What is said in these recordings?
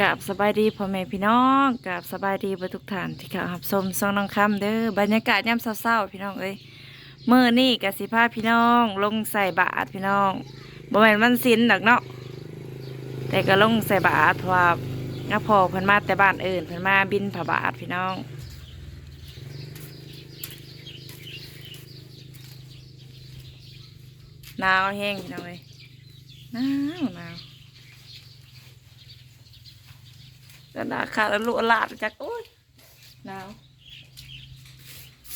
กับสบายดีพ่อแม่พี่น้องกับสบายดีบทุกท่านที่เข้ารับชมซองน้องคำเด้อบรรยากาศยามเศร้าๆพี่น้องเอ้ยมื้อนี้ก็สิพาพี่น้อง ลงใส่บาตรพี่น้องบ่แม่นวันศีลดอกเนาะแต่ก็ลงใส่บาตรเพราะว่านักพ่อเพิ่นมาแต่บ้านอื่นเพิ่นมาบินผบาตรพี่น้องหนาวแห้งพี่น้องเอ้ยหนาวหนาว ก็นาขาดลุลาดจากโอ้ยหนาว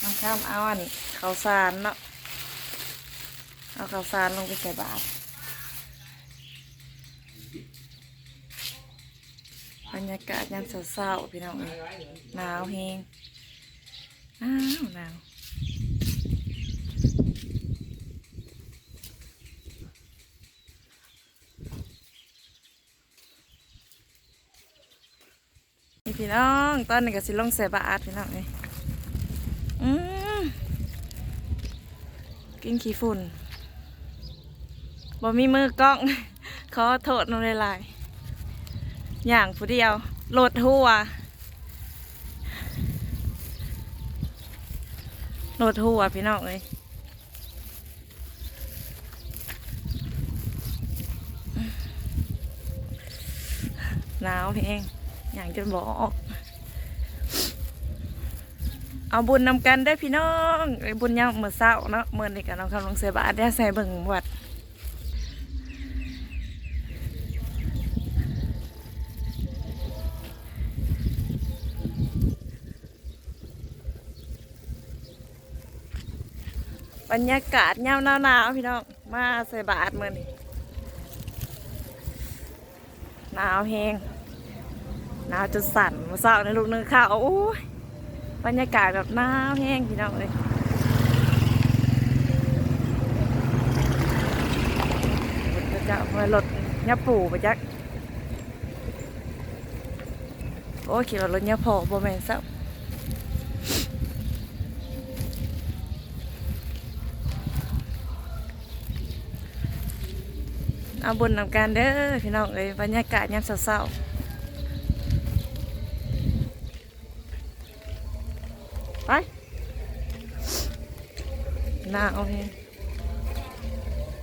น้องข้ามเอาอันข้าวสารเนาะเอาข้าวสารลงไปใส่บาตรบรรยากาศยามเศร้าๆพี่น้องหนาวเฮงหนาวหนาว พี่น้อง ตอนนี้ก็สิลงใส่บาตรพี่น้องเอ้ยอืมกินขี้ฝุ่นบ่มีมือกล้อง ขอโทษน้องหลายๆอย่างผู้เดียวโหลดหัวโหลดหัวพี่น้องเอ้ยหนาวเพง อย่างจนบอกออกเอาบุญนำกันได้พี่น้องไอ้บุญยามเมื่อเช้าเนาะเมื่อนี้กันน้องคำลงเสบาได้ใส่เบิ่งวัดบรรยากาศยาหนาวๆพี่น้องมาใส่บาทมื่อนี้หนาวแหง หนาวจนสั่นมาเศร้าในลูกนึงข้าวโอ้ยบรรยากาศแบบหนาวแห้งพี่น้องเลยรถจะมารถยาปูไปจักโอ้ขี่รถรถยาพอบ่แม่นซับเอาบุญนำกันเด้อพี่น้องเอ้ยบรรยากาศยามเศร้าๆ หน้าเอาเอง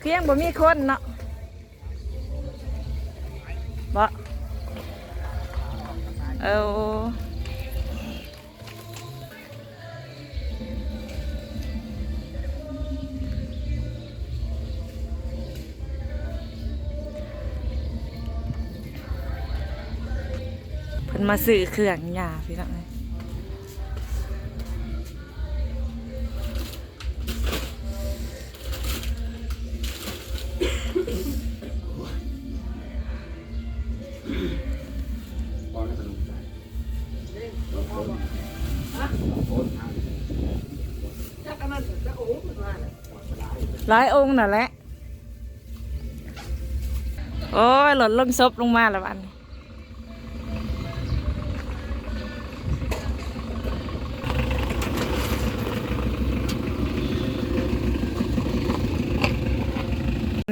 เพียงบ่มีคนเนาะบ่เออเพิ่นมาซื้อเครื่องยาพี่น้อง เอ้ยร้อยองค์น่ะแหละโอ้ยหล่นลงซบลงมาแล้วบัดน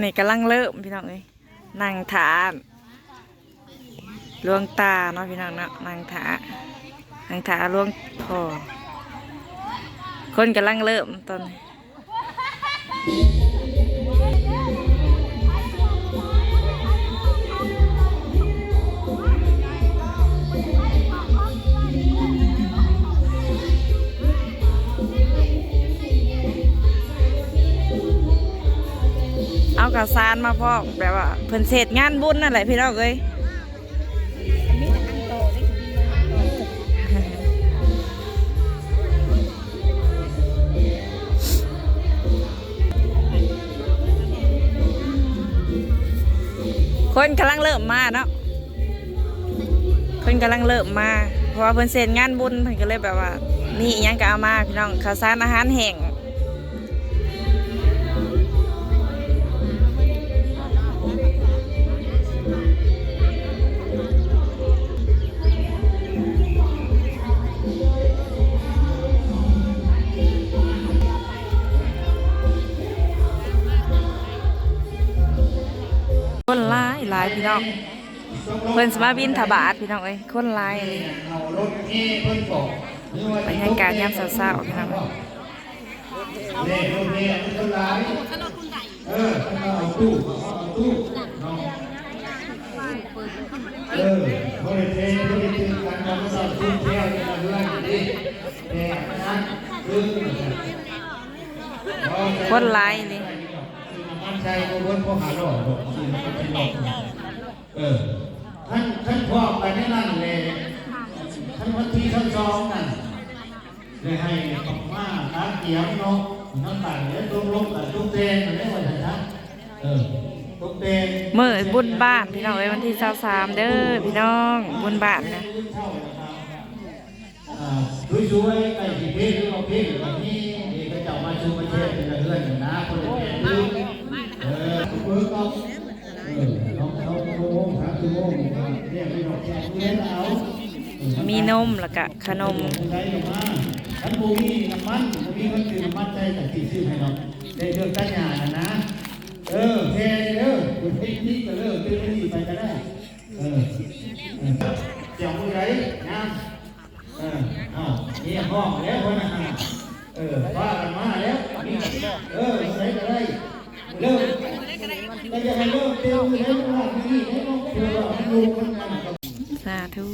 นี่กำลังเริ่มพี่น้องเลยนั่งถานลวงตาเนาะพี่น้องเนาะนั่งถานั่งถาลวงคอ คนกำลังเริ่มตอนนี้เอากระสานมาพร้อแบบว่าเพิ่นเสร็จงานบุญนั่นแหละพี่น้องเอ้ย คนกำลังเริ่มมาเนาะคนกำลังเริ่มมา เพราะว่าเพิ่นเซ็นงานบุญเพิ่นก็เลยแบบว่า นี่ยังก็เอามาพี่น้องข้าวสารอาหารแห้ง น้องเพิ่นสมาบินถบาทพี่น้องเอ้ยคนหลายเลยเอารถเอเพิ่นบอกหรือว่ารยากาศยามเช้าๆพี่น้องเล่รถเอมันก็หลานาะเออเขาเลยเทเขาเลยตื่นกันมาเมื่อเช้าตู้แก้วนี่มาเรื่องนี้แต่นะคือคนหลายเลยมันใจก็วนพ่ อหาหลอกบอกคือมันเป็นหลอกเออท่านท่านพ่อไปไม่นั่นเลยท่านวันที่ท่านสองนั่นเลยให้ออกมาน้ำเกี๊ยวเนาะน้ำตาลเนี่ยตุ้มลงกับตุ้มเตนอะไรวะท่านนะเออตุ้มเตนมื้อบุญบ้านพี่น้องเอ้ยวันที่23เด้อพี่น้องบุญบ้านนะอ่าช่วยๆไก่สีเพชรหรือเอาเพชรแบบนี้เด็กก็จะมาชูมาเชื่อเป็นเพื่อนนะคนละแก่ดื้อเออเบิร์กเอา มีนมแล้วก็ขนมท่านบูมีน้ำมันมีมันคือน้ำมันใจแต่ที่ซื้อให้เราได้เรื่องตั้งยานะนะ เออแค่นี้เด้อคุณพิจิตก็เลิกตื่นไปที่ไปก็ได้ เออเจ้าผู้ใดนะเอออ้าวนี่ห้องแล้วคนนะเออว่ากันมาแล้ว เออใส่ก็ได้เริ่ม แต่จะให้เริ่มเตียวอยู่ในระหว่างนี้ให้น้องเตียวเราดูคนกันสาธุ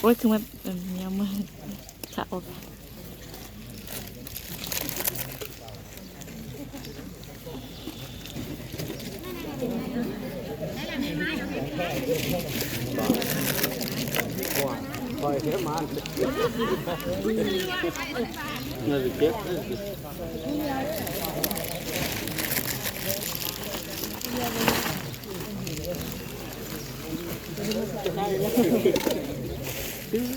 โอ้ยคือมันเป็นเนี้ยมือขาอ Thôi thế mà Nó bị chết Thank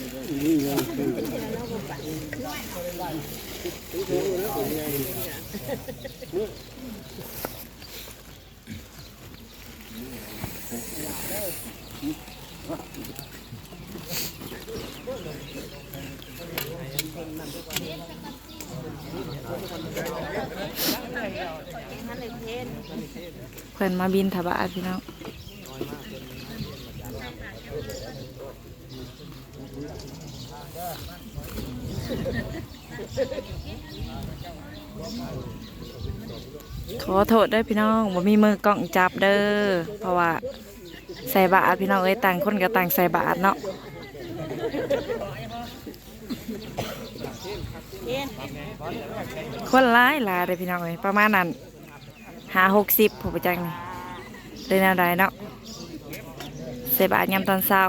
you. เพิ่นมาบินถบาทพี่น้องขอโทษเด้พี่น้องบ่ามีมือกล้องจับเด้อเพราะว่า ใส่บาทพี่น้องเอ้ยต่างคนก็ต่างใส่บาทเนาะคนร้ายหลายเลยพี่น้องเอ้ยประมาณนั้นหาหกสิบผมประจังนี่เลยแนวใดเนาะใส่บาทยามตอนเช้า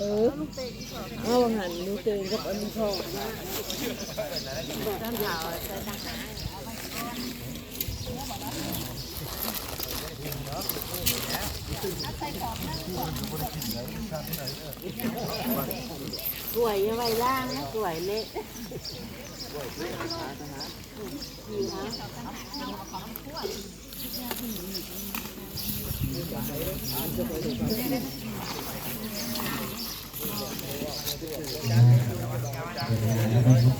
เอาหันดูเตงกับอันนี้พ่อนะกล้วยยังไว้ล่างนะกล้วยเละ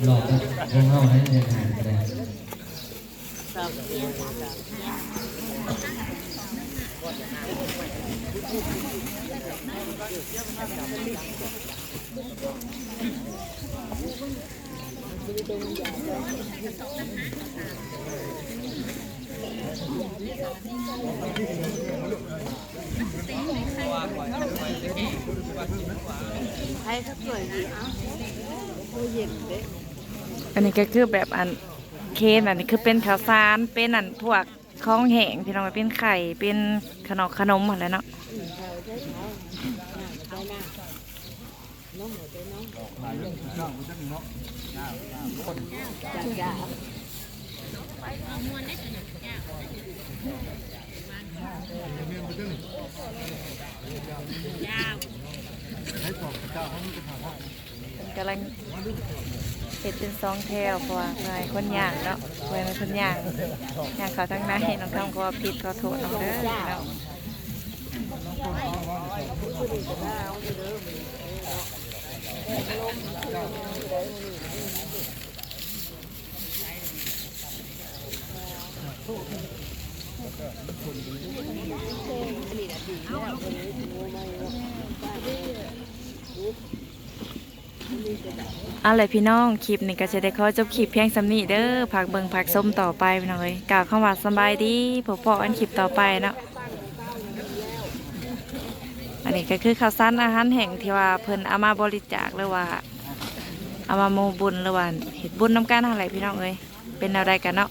หลอกพวกเขาให้เดินทางไปให้ เขากล้วยดีเอ้าโอ้ยเย็นเด้อันนี้ก็คือแบบอันเคนอันนี้คือเป็นข้าวสารเป็นอันพวกข้องแห้งพี่น้องเป็นไข่เป็นขนมขนมอะไรเนาะจัง จ้ากำลังเห็ดเป็นสองแถวเพราะว่าเพื่อให้คนย่างเนาะเวลาคนย่างย่างเขาทั้งในน้องทำก็ผิดก็โทษน้องเด้อเนาะ เอาเลยพี่น้องคลิปนี้ก็จะได้ขอจบคลิปเพียงสำนีเด้อผักเบิงผักส้มต่อไปพี่น้องเอ้ยกล่าวคำว่าสบายดีพบพออันคลิปต่อไปเนาะอันนี้ก็คือข้าวสารอาหารแห่งที่ว่าเพิ่นเอามาบริจาคหรือว่าเอามาโมบุญหรือว่าเห็ดบุญน้ำกันอะไรพี่น้องเอ้ยเป็นอะไรกันเนาะ